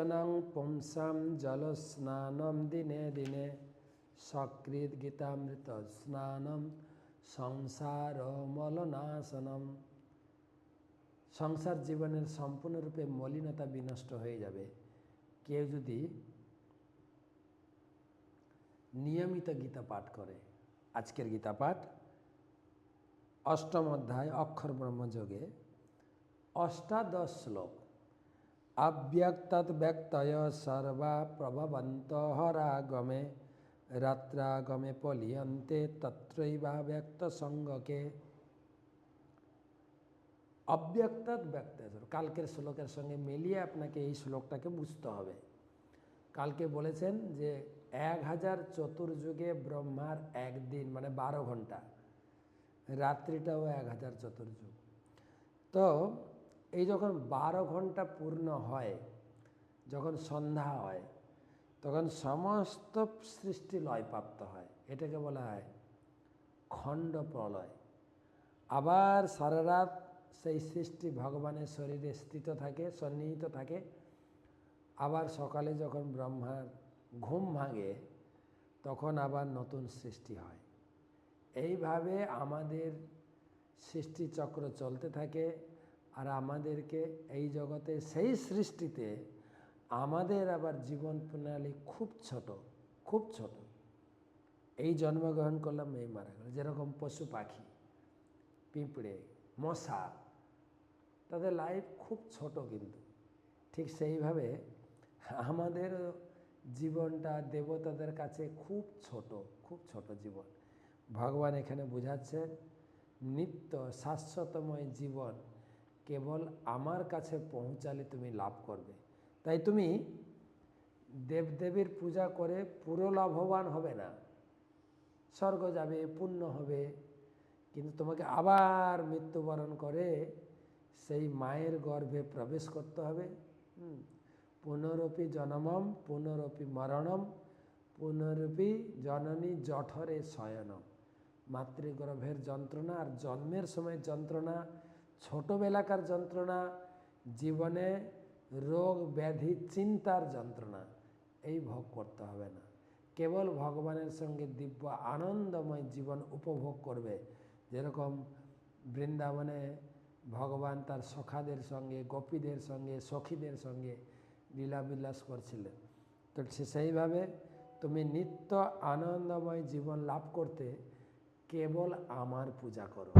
কঞ্চনং পুংসাম জলস্নানম দিনে দিনে সকৃত গীতামৃত স্নানম সংসার মলনাশনম সংসার জীবনের সম্পূর্ণরূপে মলিনতা বিনষ্ট হয়ে যাবে। কেউ যদি নিয়মিত গীতা পাঠ করে, আজকের গীতা পাঠ, অষ্টম অধ্যায় অক্ষর ব্রহ্মযোগে, অষ্টাদশ শ্লোক। অব্যক্তৎ ব্যক্তয় সর্বা প্রভবন্ত হরাগমে রাত্রাগমে পলিয়ন্তে তত্রৈবা ব্যক্ত সঙ্গকে অব্যক্তৎ ব্যক্ত কালকের শ্লোকের সঙ্গে মিলিয়ে আপনাকে এই শ্লোকটাকে বুঝতে হবে। কালকে বলেছেন যে এক হাজার চতুর্যুগে ব্রহ্মার একদিন মানে বারো ঘণ্টা। রাত্রিটাও এক হাজার চতুর্যুগ। তো এই যখন বারো ঘণ্টা পূর্ণ হয়, যখন সন্ধ্যা হয়, তখন সমস্ত সৃষ্টি লয়প্রাপ্ত হয়। এটাকে বলা হয় খণ্ড প্রলয়। আবার সারা রাত সেই সৃষ্টি ভগবানের শরীরে স্থিত থাকে, সন্নিহিত থাকে। আবার সকালে যখন ব্রহ্মার ঘুম ভাঙে, তখন আবার নতুন সৃষ্টি হয়। এইভাবে আমাদের সৃষ্টিচক্র চলতে থাকে। আর আমাদেরকে এই জগতে সেই সৃষ্টিতে আমাদের আবার জীবন প্রণালী খুব ছোট খুব ছোট। এই জন্মগ্রহণ করলাম, এই মারা গেল। যেরকম পশু পাখি, পিঁপড়ে, মশা, তাদের লাইফ খুব ছোট কিন্তু। ঠিক সেইভাবে আমাদের জীবনটা দেবতাদের কাছে খুব ছোট খুব ছোট জীবন। ভগবান এখানে বোঝাচ্ছেন, নিত্য শাশ্বতময় জীবন কেবল আমার কাছে পৌঁছালে তুমি লাভ করবে। তাই তুমি দেবদেবীর পূজা করে পুরো লাভবান হবে না। স্বর্গ যাবে, পুণ্য হবে। কিন্তু তোমাকে আবার মৃত্যুবরণ করে সেই মায়ের গর্ভে প্রবেশ করতে হবে। পুনরপি জনমম, পুনরপি মরণম, পুনরপি জননী জঠরে শয়নম। মাতৃগর্ভের যন্ত্রণা আর জন্মের সময় যন্ত্রণা ছোটোবেলাকার যন্ত্রণা, জীবনে রোগ, ব্যাধি, চিন্তার যন্ত্রণা, এই ভোগ করতে হবে না। কেবল ভগবানের সঙ্গে দিব্য, আনন্দময় জীবন উপভোগ করবে। যেরকম বৃন্দাবনে ভগবান তার সখাদের সঙ্গে, গোপীদের সঙ্গে, সখীদের সঙ্গে লীলাবিলাস করছিলেন। তো সেইভাবে তুমি নিত্য আনন্দময় জীবন লাভ করতে কেবল আমার পূজা করো।